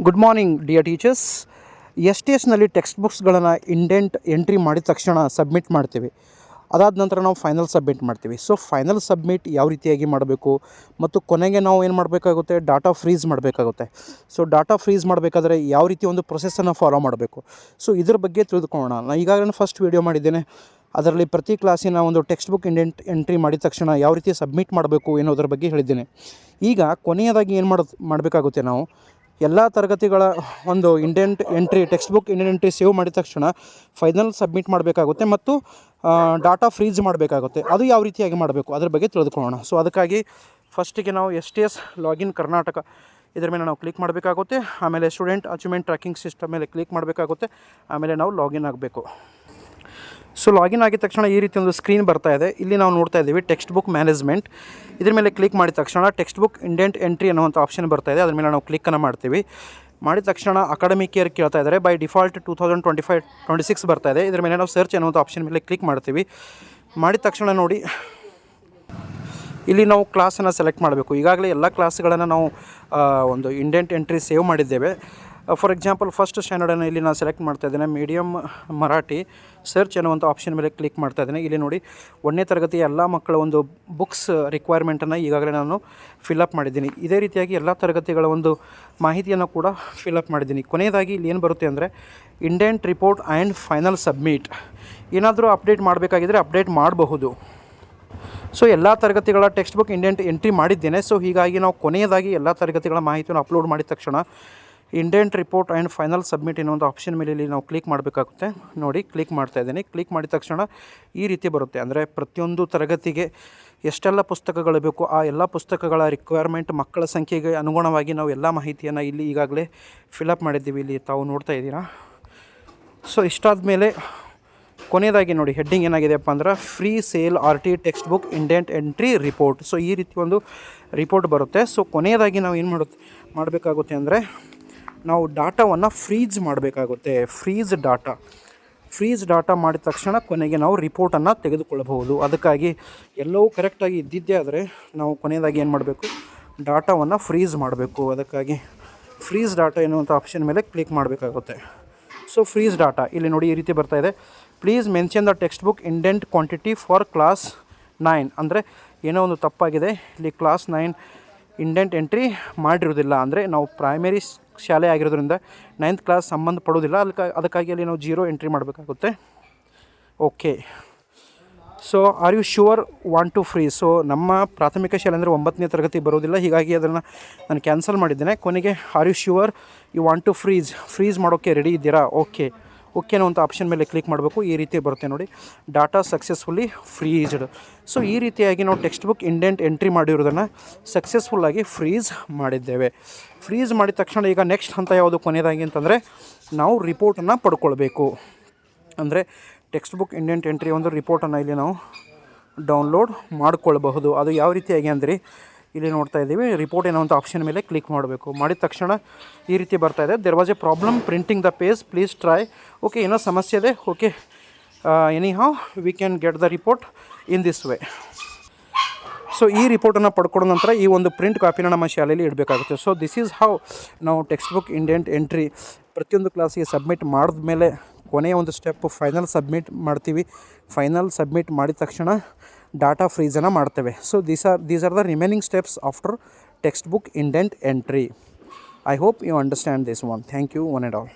Good morning dear teachers S T ಎಸ್ನಲ್ಲಿ text ಬುಕ್ಸ್ಗಳನ್ನು indent entry ಮಾಡಿದ ತಕ್ಷಣ ಸಬ್ಮಿಟ್ ಮಾಡ್ತೀವಿ. ಅದಾದ ನಂತರ ನಾವು ಫೈನಲ್ ಸಬ್ಮಿಟ್ ಮಾಡ್ತೀವಿ. ಸೊ ಫೈನಲ್ ಸಬ್ಮಿಟ್ ಯಾವ ರೀತಿಯಾಗಿ ಮಾಡಬೇಕು? ಮತ್ತು ಕೊನೆಗೆ ನಾವು ಏನು ಮಾಡಬೇಕಾಗುತ್ತೆ? ಡಾಟಾ ಫ್ರೀಸ್ ಮಾಡಬೇಕಾಗುತ್ತೆ. ಸೊ ಡಾಟಾ ಫ್ರೀಸ್ ಮಾಡಬೇಕಾದ್ರೆ ಯಾವ ರೀತಿ ಒಂದು ಪ್ರೊಸೆಸನ್ನು ಫಾಲೋ ಮಾಡಬೇಕು? ಸೊ ಇದ್ರ ಬಗ್ಗೆ ತಿಳಿದುಕೊಳ್ಳೋಣ. ನಾನು ಈಗಾಗಲೇ ಫಸ್ಟ್ ವೀಡಿಯೋ ಮಾಡಿದ್ದೇನೆ. ಅದರಲ್ಲಿ ಪ್ರತಿ ಕ್ಲಾಸಿನ ಒಂದು ಟೆಕ್ಸ್ಟ್ ಬುಕ್ ಇಂಡೆಂಟ್ ಎಂಟ್ರಿ ಮಾಡಿದ ತಕ್ಷಣ ಯಾವ ರೀತಿ ಸಬ್ಮಿಟ್ ಮಾಡಬೇಕು ಎನ್ನುವುದರ ಬಗ್ಗೆ ಹೇಳಿದ್ದೇನೆ. ಈಗ ಕೊನೆಯದಾಗಿ ಏನು ಮಾಡೋದು ಮಾಡಬೇಕಾಗುತ್ತೆ ನಾವು? ಎಲ್ಲ ತರಗತಿಗಳ ಒಂದು indent entry text book indent entry save ಮಾಡಿದ ತಕ್ಷಣ ಫೈನಲ್ ಸಬ್ಮಿಟ್ ಮಾಡಬೇಕಾಗುತ್ತೆ ಮತ್ತು ಡಾಟಾ ಫ್ರೀಜ್ ಮಾಡಬೇಕಾಗುತ್ತೆ. ಅದು ಯಾವ ರೀತಿಯಾಗಿ ಮಾಡಬೇಕು? ಅದ್ರ ಬಗ್ಗೆ ತಿಳಿದುಕೊಳ್ಳೋಣ. ಸೊ ಅದಕ್ಕಾಗಿ ಫಸ್ಟಿಗೆ ನಾವು S T S login Karnataka ಇದರ ಮೇಲೆ ನಾವು ಕ್ಲಿಕ್ ಮಾಡಬೇಕಾಗುತ್ತೆ. ಆಮೇಲೆ ಸ್ಟೂಡೆಂಟ್ ಅಚೀವ್ಮೆಂಟ್ ಟ್ರ್ಯಾಕಿಂಗ್ ಸಿಸ್ಟಮ್ ಮೇಲೆ ಕ್ಲಿಕ್ ಮಾಡಬೇಕಾಗುತ್ತೆ. ಆಮೇಲೆ ನಾವು ಲಾಗಿನ್ ಆಗಬೇಕು. ಸೊ ಲಾಗಿನ್ ಆಗಿದ ತಕ್ಷಣ ಈ ರೀತಿ ಒಂದು ಸ್ಕ್ರೀನ್ ಬರ್ತಾ ಇದೆ. ಇಲ್ಲಿ ನಾವು ನೋಡ್ತಾ ಇದ್ದೀವಿ ಟೆಕ್ಸ್ಟ್ ಬುಕ್ ಮ್ಯಾನೇಜ್ಮೆಂಟ್ ಇದ್ರ ಮೇಲೆ ಕ್ಲಿಕ್ ಮಾಡಿದ ತಕ್ಷಣ ಟೆಕ್ಸ್ಟ್ ಬುಕ್ ಇಂಡೆಂಟ್ ಎಂಟ್ರಿ ಅನ್ನುವಂಥ ಆಪ್ಷನ್ ಬರ್ತಾ ಇದೆ. ಅದ್ರ ಮೇಲೆ ನಾವು ಕ್ಲಿಕ್ಕನ್ನು ಮಾಡ್ತೀವಿ. ಮಾಡಿದ ತಕ್ಷಣ ಅಕಾಡೆಮಿಕ್ ಇಯರ್ ಕೇಳ್ತಾ ಇದ್ದಾರೆ. By default two thousand twenty five twenty six ಬರ್ತಾ ಇದೆ. ಇದ್ರ ಮೇಲೆ ನಾವು ಸರ್ಚ್ ಅನ್ನುವಂಥ ಆಪ್ಷನ್ ಮೇಲೆ ಕ್ಲಿಕ್ ಮಾಡ್ತೀವಿ. ಮಾಡಿದ ತಕ್ಷಣ ನೋಡಿ. ಇಲ್ಲಿ ನಾವು ಕ್ಲಾಸನ್ನು ಸೆಲೆಕ್ಟ್ ಮಾಡಬೇಕು. ಈಗಾಗಲೇ ಎಲ್ಲ ಕ್ಲಾಸ್ಗಳನ್ನು ನಾವು ಒಂದು ಇಂಡೆಂಟ್ ಎಂಟ್ರಿ ಸೇವ್ ಮಾಡಿದ್ದೇವೆ. ಫಾರ್ ಎಕ್ಸಾಂಪಲ್ ಫಸ್ಟ್ ಸ್ಟ್ಯಾಂಡರ್ಡನ್ನು ಇಲ್ಲಿ ನಾನು ಸೆಲೆಕ್ಟ್ ಮಾಡ್ತಾ ಇದ್ದೇನೆ. ಮೀಡಿಯಮ್ ಮರಾಠಿ ಸರ್ಚ್ ಅನ್ನುವಂಥ ಆಪ್ಷನ್ ಮೇಲೆ ಕ್ಲಿಕ್ ಮಾಡ್ತಾ ಇದ್ದೇನೆ. ಇಲ್ಲಿ ನೋಡಿ, ಒಂದನೇ ತರಗತಿಯ ಎಲ್ಲ ಮಕ್ಕಳ ಒಂದು ಬುಕ್ಸ್ ರಿಕ್ವೈರ್ಮೆಂಟನ್ನು ಈಗಾಗಲೇ ನಾನು ಫಿಲಪ್ ಮಾಡಿದ್ದೀನಿ. ಇದೇ ರೀತಿಯಾಗಿ ಎಲ್ಲ ತರಗತಿಗಳ ಒಂದು ಮಾಹಿತಿಯನ್ನು ಕೂಡ ಫಿಲಪ್ ಮಾಡಿದ್ದೀನಿ. ಕೊನೆಯದಾಗಿ ಇಲ್ಲಿ ಏನು ಬರುತ್ತೆ ಅಂದರೆ indent report and final submit ಏನಾದರೂ ಅಪ್ಡೇಟ್ ಮಾಡಬೇಕಾಗಿದ್ದರೆ ಅಪ್ಡೇಟ್ ಮಾಡಬಹುದು. ಸೊ ಎಲ್ಲ ತರಗತಿಗಳ ಟೆಕ್ಸ್ಟ್ ಬುಕ್ ಇಂಡೆಂಟ್ ಎಂಟ್ರಿ ಮಾಡಿದ್ದೇನೆ. ಸೊ ಹೀಗಾಗಿ ನಾವು ಕೊನೆಯದಾಗಿ ಎಲ್ಲ ತರಗತಿಗಳ ಮಾಹಿತಿಯನ್ನು ಅಪ್ಲೋಡ್ ಮಾಡಿದ ತಕ್ಷಣ indent report and final submit ಅನ್ನೋ ಒಂದು ಆಪ್ಷನ್ ಮೇಲೆ ಇಲ್ಲಿ ನಾವು ಕ್ಲಿಕ್ ಮಾಡಬೇಕಾಗುತ್ತೆ. ನೋಡಿ, ಕ್ಲಿಕ್ ಮಾಡ್ತಾ ಇದ್ದೀನಿ. ಕ್ಲಿಕ್ ಮಾಡಿದ ತಕ್ಷಣ ಈ ರೀತಿ ಬರುತ್ತೆ. ಅಂದರೆ ಪ್ರತಿಯೊಂದು ತರಗತಿಗೆ ಎಷ್ಟೆಲ್ಲ ಪುಸ್ತಕಗಳು ಬೇಕು, ಆ ಎಲ್ಲ ಪುಸ್ತಕಗಳ ರಿಕ್ವೈರ್ಮೆಂಟ್ ಮಕ್ಕಳ ಸಂಖ್ಯೆಗೆ ಅನುಗುಣವಾಗಿ ನಾವು ಎಲ್ಲ ಮಾಹಿತಿಯನ್ನು ಇಲ್ಲಿ ಈಗಾಗಲೇ ಫಿಲಪ್ ಮಾಡಿದ್ದೀವಿ. ಇಲ್ಲಿ ತಾವು ನೋಡ್ತಾ ಇದ್ದೀರಾ? ಸೊ ಇಷ್ಟಾದ ಮೇಲೆ ಕೊನೆಯದಾಗಿ ನೋಡಿ ಹೆಡ್ಡಿಂಗ್ ಏನಾಗಿದೆಯಪ್ಪ ಅಂದ್ರೆ free sale R T text book indent entry report so ಈ ರೀತಿ ಒಂದು ರಿಪೋರ್ಟ್ ಬರುತ್ತೆ. ಸೊ ಕೊನೆಯದಾಗಿ ನಾವು ಏನು ಮಾಡುತ್ತೆ, ಮಾಡಬೇಕಾಗುತ್ತೆ ಅಂದರೆ ನಾವು ಡಾಟಾವನ್ನು ಫ್ರೀಜ್ ಮಾಡಬೇಕಾಗುತ್ತೆ. Freeze data. ಫ್ರೀಜ್ ಡಾಟಾ ಮಾಡಿದ ತಕ್ಷಣ ಕೊನೆಗೆ ನಾವು ರಿಪೋರ್ಟನ್ನು ತೆಗೆದುಕೊಳ್ಳಬಹುದು. ಅದಕ್ಕಾಗಿ ಎಲ್ಲವೂ ಕರೆಕ್ಟಾಗಿ ಇದ್ದಿದ್ದೇ ಆದರೆ ನಾವು ಕೊನೆಯದಾಗಿ ಏನು ಮಾಡಬೇಕು? ಡಾಟಾವನ್ನು ಫ್ರೀಜ್ ಮಾಡಬೇಕು. ಅದಕ್ಕಾಗಿ ಫ್ರೀಜ್ ಡಾಟಾ ಎನ್ನುವಂಥ ಆಪ್ಷನ್ ಮೇಲೆ ಕ್ಲಿಕ್ ಮಾಡಬೇಕಾಗುತ್ತೆ. So freeze data. ಇಲ್ಲಿ ನೋಡಿ ಈ ರೀತಿ ಬರ್ತಾ ಇದೆ. Please mention the text book indent quantity for class nine ಅಂದರೆ ಏನೋ ಒಂದು ತಪ್ಪಾಗಿದೆ. ಇಲ್ಲಿ ಕ್ಲಾಸ್ ನೈನ್ ಇಂಡೆಂಟ್ ಎಂಟ್ರಿ ಮಾಡಿರೋದಿಲ್ಲ ಅಂದರೆ ನಾವು ಪ್ರೈಮರಿ ಶಾಲೆ ಆಗಿರೋದ್ರಿಂದ ನೈನ್ತ್ ಕ್ಲಾಸ್ ಸಂಬಂಧ ಪಡೋದಿಲ್ಲ ಅದಕ್ಕೆ ಅದಕ್ಕಾಗಿ ಅಲ್ಲಿ ನಾವು ಜೀರೋ ಎಂಟ್ರಿ ಮಾಡಬೇಕಾಗುತ್ತೆ. Okay so are you sure want to free so ನಮ್ಮ ಪ್ರಾಥಮಿಕ ಶಾಲೆ ಅಂದರೆ ಒಂಬತ್ತನೇ ತರಗತಿ ಬರೋದಿಲ್ಲ ಹೀಗಾಗಿ ಅದನ್ನು ನಾನು ಕ್ಯಾನ್ಸಲ್ ಮಾಡಿದ್ದೇನೆ. ಕೊನೆಗೆ are you sure you want to freeze freeze ಮಾಡೋಕ್ಕೆ ರೆಡಿ ಇದ್ದೀರಾ? ಓಕೆ ಓಕೆ ಅನ್ನೋ ಒಂದು ಆಪ್ಷನ್ ಮೇಲೆ ಕ್ಲಿಕ್ ಮಾಡಬೇಕು. ಈ ರೀತಿ ಬರುತ್ತೆ ನೋಡಿ. ಡಾಟಾ ಸಕ್ಸಸ್ಫುಲ್ಲಿ ಫ್ರೀಜ್ಡ್ ಸೊ, ಈ ರೀತಿಯಾಗಿ ನಾವು ಟೆಕ್ಸ್ಟ್ ಬುಕ್ ಇಂಡೆಂಟ್ ಎಂಟ್ರಿ ಮಾಡಿರೋದನ್ನು ಸಕ್ಸಸ್ಫುಲ್ಲಾಗಿ ಫ್ರೀಸ್ ಮಾಡಿದ್ದೇವೆ. ಫ್ರೀಸ್ ಮಾಡಿದ ತಕ್ಷಣ ಈಗ ನೆಕ್ಸ್ಟ್ ಹಂತ ಯಾವುದು ಕೊನೆಯದಾಗಿ ಅಂತಂದರೆ, ನಾವು ರಿಪೋರ್ಟನ್ನು ಪಡ್ಕೊಳ್ಬೇಕು. ಅಂದರೆ ಟೆಕ್ಸ್ಟ್ ಬುಕ್ ಇಂಡೆಂಟ್ ಎಂಟ್ರಿ ಒಂದು ರಿಪೋರ್ಟನ್ನು ಇಲ್ಲಿ ನಾವು ಡೌನ್ಲೋಡ್ ಮಾಡಿಕೊಳ್ಬಹುದು. ಅದು ಯಾವ ರೀತಿಯಾಗಿ ಅಂದರೆ ಇಲ್ಲಿ ನೋಡ್ತಾ ಇದ್ದೀವಿ. ರಿಪೋರ್ಟ್ ಏನೋ ಒಂದು ಆಪ್ಷನ್ ಮೇಲೆ ಕ್ಲಿಕ್ ಮಾಡಬೇಕು. ಮಾಡಿದ ತಕ್ಷಣ ಈ ರೀತಿ ಬರ್ತಾ ಇದೆ. There was a problem printing the page please try okay ಏನೋ ಸಮಸ್ಯೆ ಇದೆ. Okay anyhow we can get the report in this way so ಈ ರಿಪೋರ್ಟನ್ನು ಪಡ್ಕೊಂಡ ನಂತರ ಈ ಒಂದು ಪ್ರಿಂಟ್ ಕಾಪಿನ ನಮ್ಮ ಶಾಲೆಯಲ್ಲಿ ಇಡಬೇಕಾಗುತ್ತೆ. ಸೊ ದಿಸ್ ಈಸ್ ಹೌ ನಾವು ಟೆಕ್ಸ್ಟ್ ಬುಕ್ ಇಂಡೆಂಟ್ ಎಂಟ್ರಿ ಪ್ರತಿಯೊಂದು ಕ್ಲಾಸಿಗೆ ಸಬ್ಮಿಟ್ ಮಾಡಿದ ಮೇಲೆ ಕೊನೆಯ ಒಂದು ಸ್ಟೆಪ್ ಫೈನಲ್ ಸಬ್ಮಿಟ್ ಮಾಡ್ತೀವಿ. ಫೈನಲ್ ಸಬ್ಮಿಟ್ ಮಾಡಿದ ತಕ್ಷಣ ಡಾಟಾ ಫ್ರೀಸನ್ನು ಮಾಡ್ತೇವೆ. So these are these are the remaining steps after text book indent entry I hope you understand this one thank you one and all